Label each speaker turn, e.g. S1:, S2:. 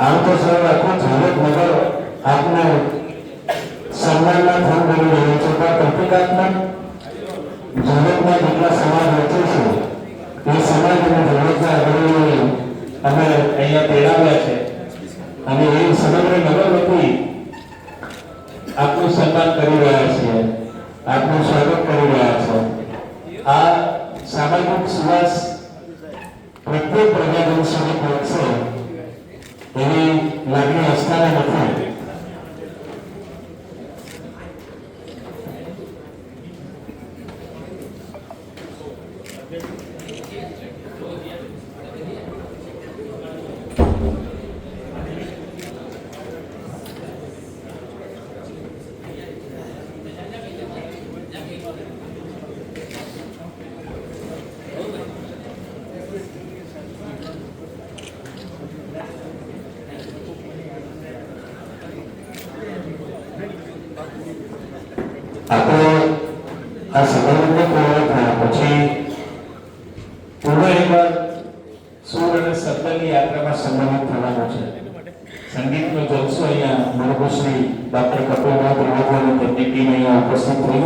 S1: આમ તો સર આખું ઝાલોદ નગર આપને સન્માનના ફોન કરી રહ્યો છે. પણ પ્રતિકાત્મક ઝાલોદના જેટલા સમાજ વચ્ચે છે, એ સમાજ અને ઝાલોદના અગ્રણીઓને અમે અહીંયા તેડાવ્યા છે. અને એ સમગ્ર નગર વતી આપનું સન્માન કરી રહ્યા છીએ. આપનું સ્વાગત કરી રહ્યા suas recuerda ya de un solo corazón. En la vida આપણે આ સંબંધને પૂર્ણ થયા પછી એકવાર સૂર અને સત્તરની યાત્રામાં સંબંધિત થવાનો છે. સંગીતનો જલસો અહીંયા મરઘુશ્રી ડોક્ટર કપિલભાઈ પ્રભુની તેમની ટીમ અહીંયા ઉપસ્થિત થઈ